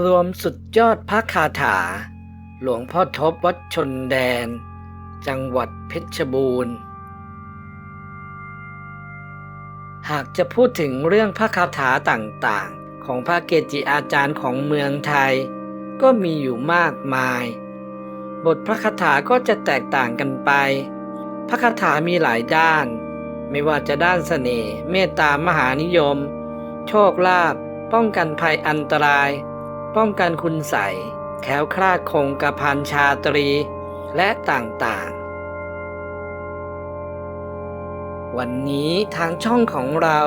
รวมสุดยอดพระคาถา หลวงพ่อทบวัดชนแดน จังหวัดเพชรบูรณ์ หากจะพูดถึงเรื่องพระคาถาต่างๆ ของพระเกจิอาจารย์ของเมืองไทย ก็มีอยู่มากมาย บทพระคาถาก็จะแตกต่างกันไป พระคาถามีหลายด้าน ไม่ว่าจะด้านเสน่ห์เมตตามหานิยม โชคลาภป้องกันภัยอันตราย ป้องกันคุณใสแคล้วคลาดคงกระพันชาตรี และต่างๆ วันนี้ทางช่องของเรา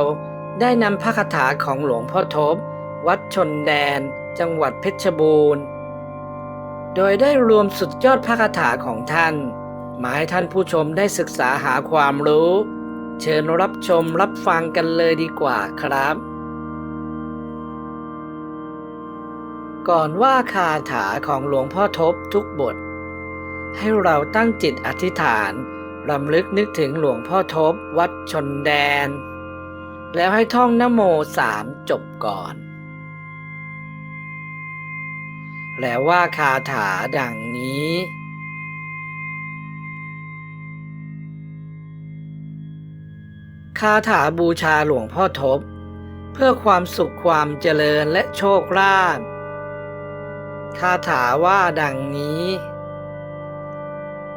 ได้นำพระคาถาของหลวงพ่อทบ วัดชนแดน จังหวัดเพชรบูรณ์ โดยได้รวมสุดยอดพระคาถาของท่าน มาให้ท่านผู้ชมได้ศึกษาหาความรู้ เชิญรับชมรับฟังกันเลยดีกว่าครับ ก่อนว่าคาถาของหลวงพ่อทบทุกบท ให้เราตั้งจิตอธิษฐานรำลึกนึกถึงหลวงพ่อทบวัดชนแดน แล้วให้ท่องนโมสามจบก่อน แล้วว่าคาถาดังนี้คาถาบูชาหลวงพ่อทบ เพื่อความสุขความเจริญและโชคลาภ คาถาว่าดังนี้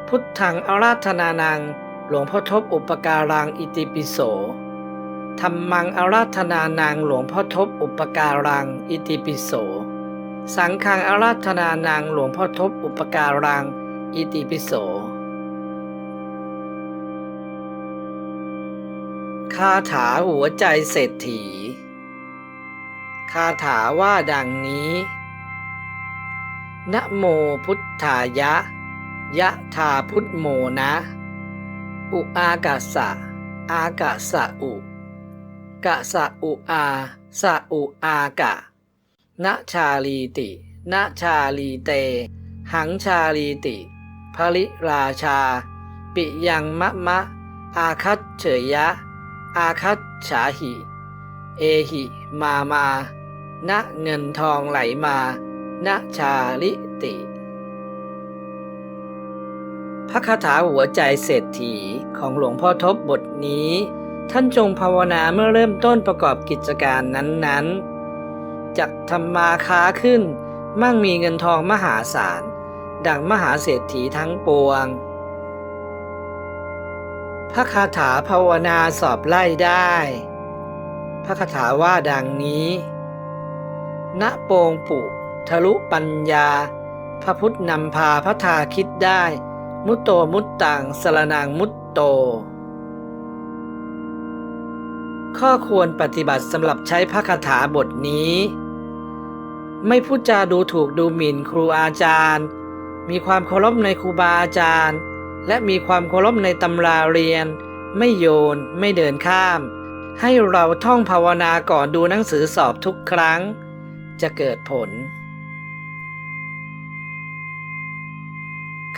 พุทธังอาราธนานัง หลวงพ่อทบอุปการังอิติปิโสธรรมังอาราธนานังหลวงพ่อทบอุปการังอิติปิโส สังฆังอาราธนานังหลวงพ่อทบอุปการังอิติปิโส คาถาหัวใจเศรษฐี คาถาว่าดังนี้ นะโมพุทธายะ ยะธาพุทโมนะ อุอากาสะ อากาสะอุกะสะอุอาสะอุอากะนะชาลีตินะชาลีเต หังชาลีติภริราชา ปิยังมะมะ อาคัตเฉยยะ อาคัตฉาหิ เอหิ มามาณเงินทองไหลมา ณชาลิติ พระคาถาหัวใจเศรษฐีของหลวงพ่อทบบทนี้ ท่านจงภาวนาเมื่อเริ่มต้นประกอบกิจการนั้นๆจักทำมาค้าขึ้น มั่งมีเงินทองมหาศาล ดังมหาเศรษฐีทั้งปวง พระคาถาภาวนาสอบไล่ได้ พระคาถาว่าดังนี้ณโปงปุ ทะลุปัญญา พระพุทธนำพาพระทาคิดได้ มุตโตมุตตังสรนังมุตโต ข้อควรปฏิบัติสำหรับใช้พระคาถาบทนี้ ไม่พูดจาดูถูกดูหมิ่นครูอาจารย์ มีความเคารพในครูบาอาจารย์ และมีความเคารพในตำราเรียน ไม่โยน ไม่เดินข้ามให้เราท่องภาวนาก่อนดูหนังสือสอบทุกครั้ง จะเกิดผล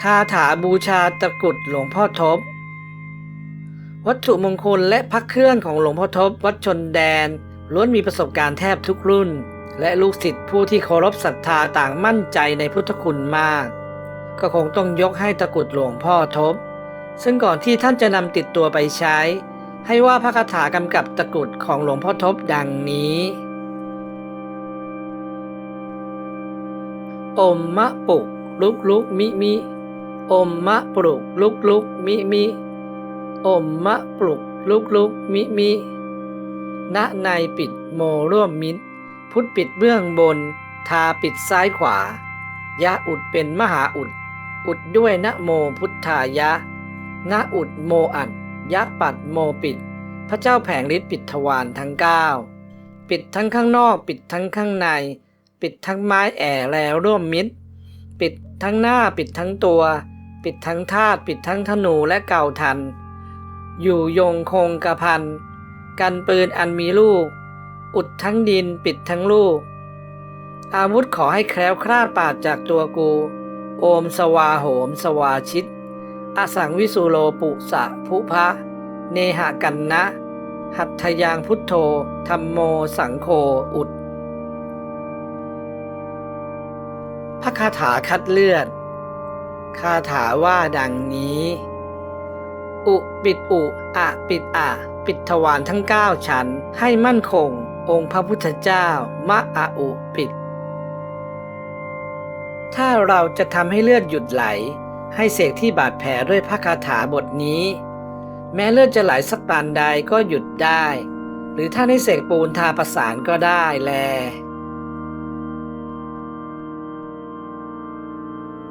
คาถาบูชาตะกรุดหลวงพ่อทบ วัตถุมงคลและพระเครื่องของหลวงพ่อทบ วัดชนแดนล้วนมีประสบการณ์แทบทุกรุ่น และลูกศิษย์ผู้ที่เคารพศรัทธาต่างมั่นใจในพุทธคุณมาก ก็คงต้องยกให้ตะกรุดหลวงพ่อทบ ซึ่งก่อนที่ท่านจะนำติดตัวไปใช้ ให้ว่าพระคาถากำกับตะกรุดของหลวงพ่อทบดังนี้อมมะปุกลุกลุกมิมิ อมมะปลุกลุกลุกมิมิอมมะปลุกลุกลุกมิมิณในปิดโมร่วมมิตร พุทธปิดเบื้องบน ทาปิดซ้ายขวา ยะอุดเป็นมหาอุด อุดด้วยนะโมพุทธายะนะอุดโมอัดยะปัดโมปิด พระเจ้าแผงฤทธิ์ปิดทวารทั้งเก้าปิดทั้งข้างนอกปิดทั้งข้างใน ปิดทั้งไม้แอ่แล้วร่วมมิตร ปิดทั้งหน้าปิดทั้งตัว ปิดทั้งธาตุปิดทั้งธนูและเก่าทัน อยู่ยงคงกระพัน กันปืนอันมีลูก อุดทั้งดินปิดทั้งลูก อาวุธขอให้แคล้วคลาดปาดจากตัวกู โอมสวาโหมสวาชิต อสังวิสุโลปุสะภุพะ เนหกันนะ หัตถยางพุทโธธรรมโมสังโฆอุดพระคาถาคัดเลือด คาถาว่าดังนี้ อุปิดอุอะปิดอะปิดทวารทั้งเก้าชั้นให้มั่นคง องค์พระพุทธเจ้ามะอะอุปิด ถ้าเราจะทำให้เลือดหยุดไหล ให้เสกที่บาดแผลด้วยพระคาถาบทนี้ แม้เลือดจะไหลสักปานใดก็หยุดได้ หรือถ้าให้เสกปูนทาประสานก็ได้แล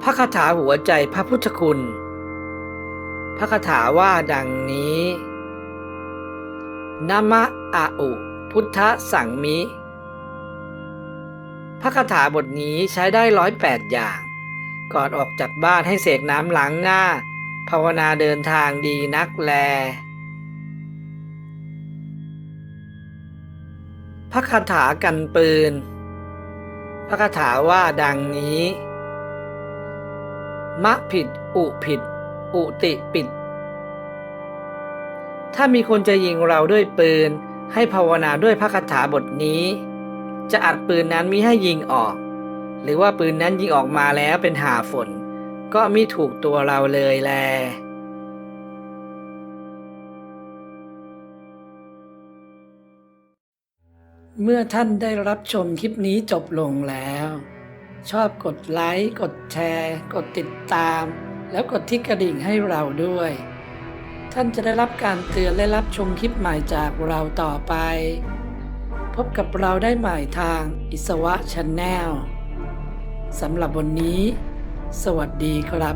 พระคาถาหัวใจพระพุทธคุณ พระคาถาว่าดังนี้นะมะอาอุพุทธสังมิ พระคาถาบทนี้ใช้ได้ร้อยแปดอย่าง ก่อนออกจากบ้านให้เสกน้ำล้างหน้า ภาวนาเดินทางดีนักแล พระคาถากันปืน พระคาถาว่าดังนี้ มะผิด อุผิด อุติปิด ถ้ามีคนจะยิงเราด้วยปืน ให้ภาวนาด้วยพระคาถาบทนี้ จะอัดปืนนั้นมิให้ยิงออก หรือว่าปืนนั้นยิงออกมาแล้วเป็นหาฝน ก็มิถูกตัวเราเลยแลเมื่อท่านได้รับชมคลิปนี้จบลงแล้ว ชอบกดไลค์ กดแชร์ กดติดตาม แล้วกดที่กระดิ่งให้เราด้วย ท่านจะได้รับการเตือนและรับชมคลิปใหม่จากเราต่อไป พบกับเราได้ใหม่ทางอิสวะช n แนลสำหรับวันนี้ สวัสดีครับ